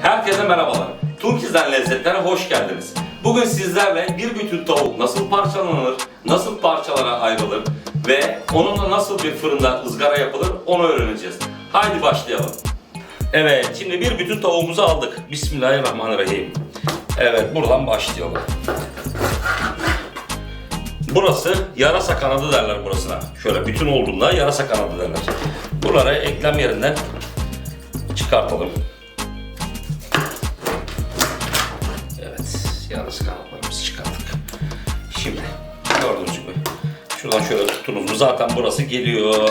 Herkese merhabalar. Tunkiz'den lezzetlere hoş geldiniz. Bugün sizlerle bir bütün tavuk nasıl parçalanır, nasıl parçalara ayrılır ve onunla nasıl bir fırında ızgara yapılır onu öğreneceğiz. Haydi başlayalım. Evet, şimdi bir bütün tavuğumuzu aldık. Bismillahirrahmanirrahim. Evet, buradan başlayalım. Burası yarasa kanadı derler burasına. Şöyle bütün olduğunda yarasa kanadı derler. Buraları eklem yerinden çıkartalım. Şuradan şöyle tuttunuz mu zaten burası geliyor.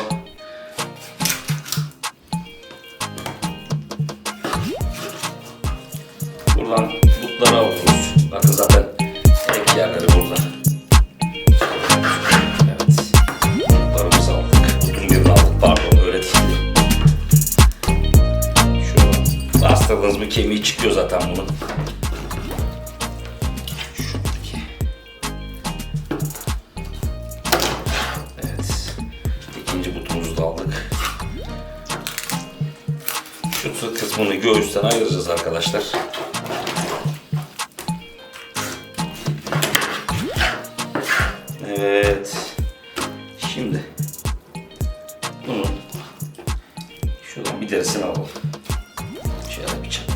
Buradan butları kısmını göğüsten ayıracağız arkadaşlar. Evet. Şimdi bunu şuradan bir derisini alalım. Şöyle bıçakla.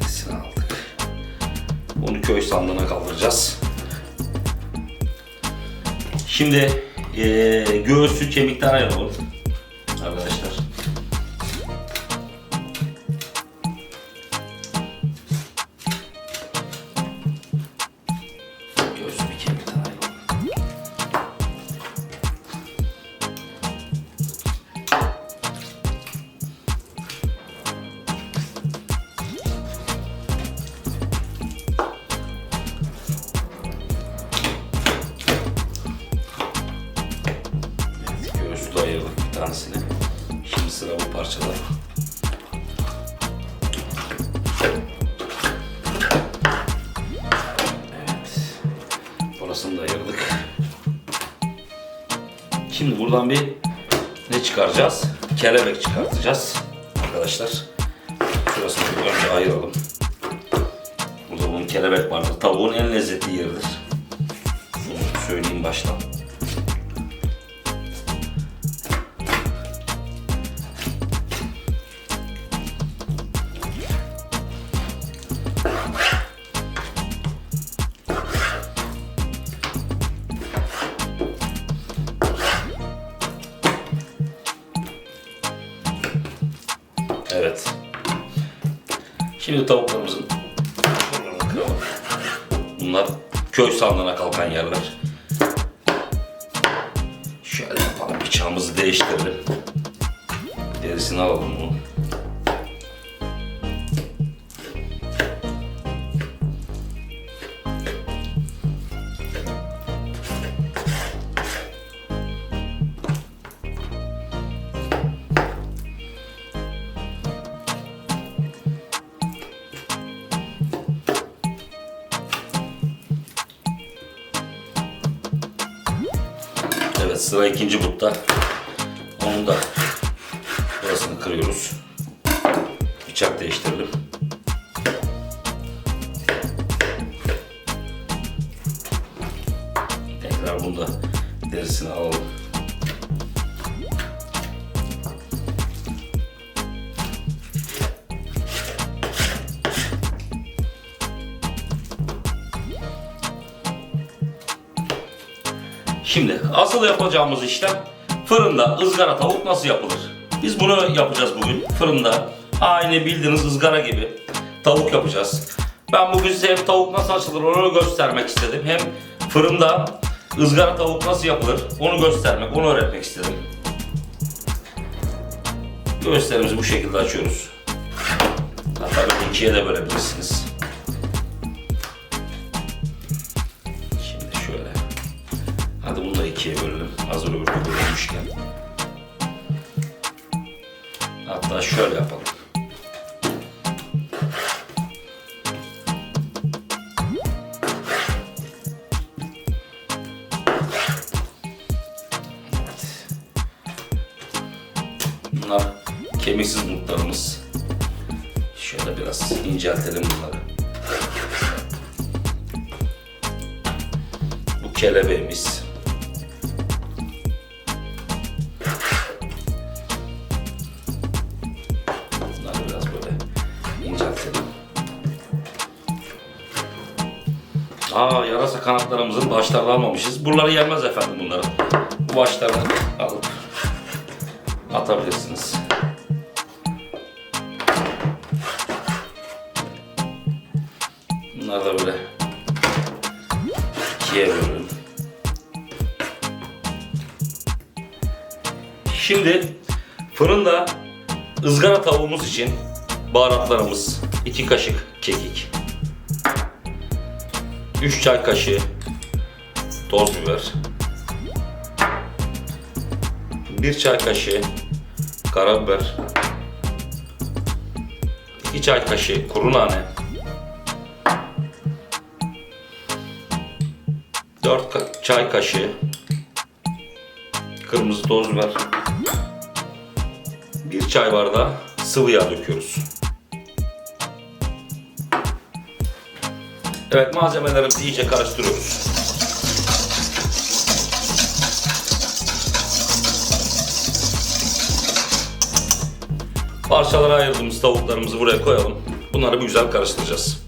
Derisini aldık. Bunu köy sandığına kaldıracağız. Şimdi eee göğsü kemikten ayıralım. Arkadaşlar. Tanesini. Şimdi sıra bu parçada. Evet. Burasını da ayırdık. Şimdi buradan bir ne çıkaracağız? Kelebek çıkartacağız arkadaşlar. Şurasını önce ayıralım. Burada bunun kelebek vardır. Tavuğun en lezzetli yeridir. Bunu söyleyeyim baştan. Şimdi tavuklarımızın. Bunlar köy sandığına kalkan yerler. Şöyle yapalım bıçağımızı değiştirelim. Derisini alalım bunu. Sıra ikinci butta. Onun da burasını kırıyoruz. Bıçak değiştirelim. Şimdi asıl yapacağımız işlem fırında ızgara tavuk nasıl yapılır? Biz bunu yapacağız bugün fırında. Aynı bildiğiniz ızgara gibi tavuk yapacağız. Ben bugün size hem tavuk nasıl açılır onu göstermek istedim. Hem fırında ızgara tavuk nasıl yapılır onu göstermek, onu öğretmek istedim. Göğüslerimizi bu şekilde açıyoruz. Hatta böyle ikiye de bölebilirsiniz. Hazır öbürü bölünmüşken. Hatta şöyle yapalım. Bunlar kemiksiz mutlarımız. Şöyle biraz inceltelim bunları. Bu kelebeğimiz. Aa yarasa kanatlarımızın başlarını almamışız. Buraları yenmez efendim bunların. Bu başlarını alıp atabilirsiniz. Bunlar da böyle ikiye bölün. Şimdi fırında ızgara tavuğumuz için baharatlarımız 2 kaşık kekik, 3 çay kaşığı toz biber, 1 çay kaşığı karabiber, 2 çay kaşığı kuru nane, 4 ka- çay kaşığı kırmızı toz biber, 1 çay bardağı sıvı yağ döküyoruz. Evet malzemelerimizi iyice karıştırıyoruz. Parçalara ayırdığımız tavuklarımızı buraya koyalım. Bunları bir güzel karıştıracağız.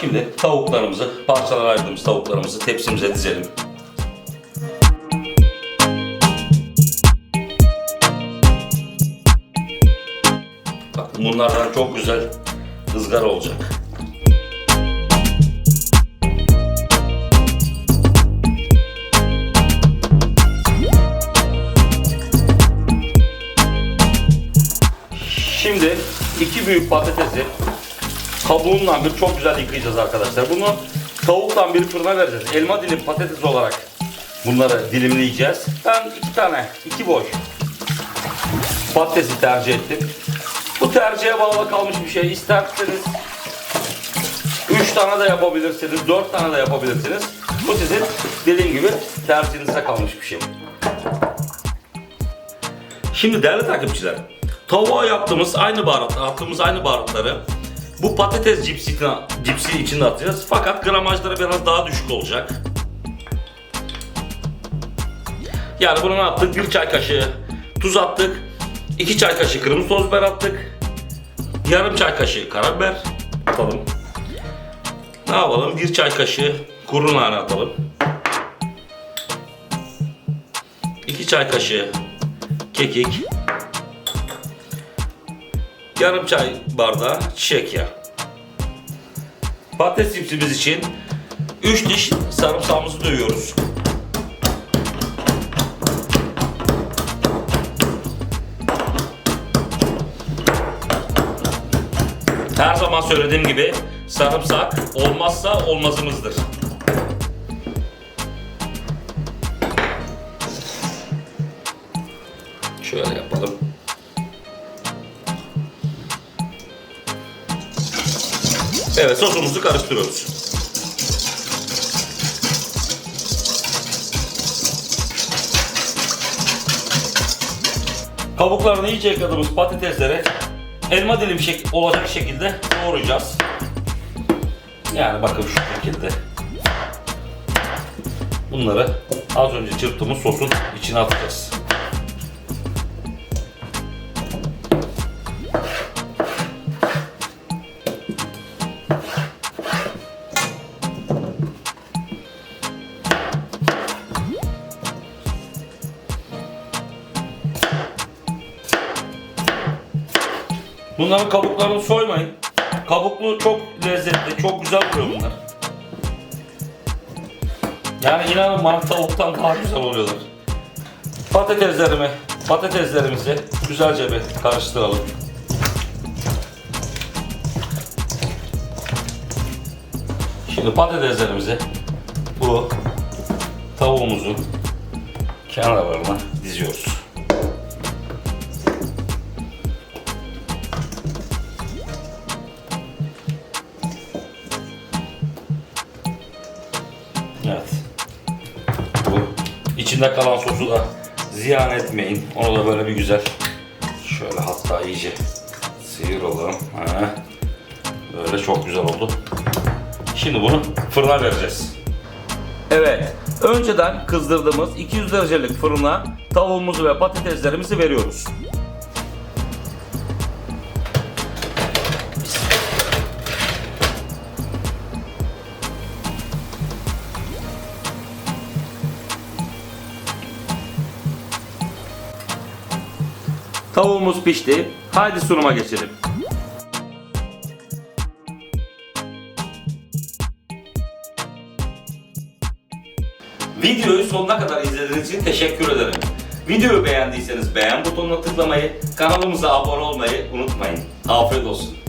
Şimdi tavuklarımızı, parçalara ayırdığımız tavuklarımızı tepsimize dizelim. Bakın bunlardan çok güzel ızgara olacak. Şimdi iki büyük patatesi kabuğundan bir çok güzel yıkayacağız arkadaşlar. Bunu tavuktan bir fırına vereceğiz. Elma dilim patates olarak bunları dilimleyeceğiz. Ben iki tane, iki boy patatesi tercih ettim. Bu tercihe bağlı kalmış bir şey. İsterseniz 3 tane de yapabilirsiniz, 4 tane de yapabilirsiniz. Bu sizin dediğim gibi tercihinize kalmış bir şey. Şimdi değerli takipçiler, tavuğa yaptığımız aynı baharat, attığımız aynı baharatları bu patates cipsi, cipsi içinde atacağız. Fakat gramajları biraz daha düşük olacak. Yani bunu ne yaptık? Bir çay kaşığı tuz attık. 2 çay kaşığı kırmızı toz biber attık. Yarım çay kaşığı karabiber atalım. Ne yapalım? Bir çay kaşığı kuru nane atalım. 2 çay kaşığı kekik. Yarım çay bardağı çiçek yağı. Patates cipsimiz için 3 diş sarımsağımızı dövüyoruz. Her zaman söylediğim gibi sarımsak olmazsa olmazımızdır. Şöyle yapalım. Evet sosumuzu karıştırıyoruz. Kabuklarını iyice yıkadığımız patatesleri elma dilim şek olacak şekilde doğrayacağız. Yani bakın şu şekilde. Bunları az önce çırptığımız sosun içine atacağız. Bunların kabuklarını soymayın. Kabuklu çok lezzetli, çok güzel oluyor bunlar. Yani inanın bana tavuktan daha güzel oluyorlar. Patateslerimi, patateslerimizi güzelce bir karıştıralım. Şimdi patateslerimizi bu tavuğumuzun kenarlarına diziyoruz. Evet. Bu içinde kalan sosu da ziyan etmeyin. Onu da böyle bir güzel şöyle hatta iyice sıyıralım. Böyle çok güzel oldu. Şimdi bunu fırına vereceğiz. Evet. Önceden kızdırdığımız 200 derecelik fırına tavuğumuzu ve patateslerimizi veriyoruz. Tavuğumuz pişti. Haydi sunuma geçelim. Videoyu sonuna kadar izlediğiniz için teşekkür ederim. Videoyu beğendiyseniz beğen butonuna tıklamayı, kanalımıza abone olmayı unutmayın. Afiyet olsun.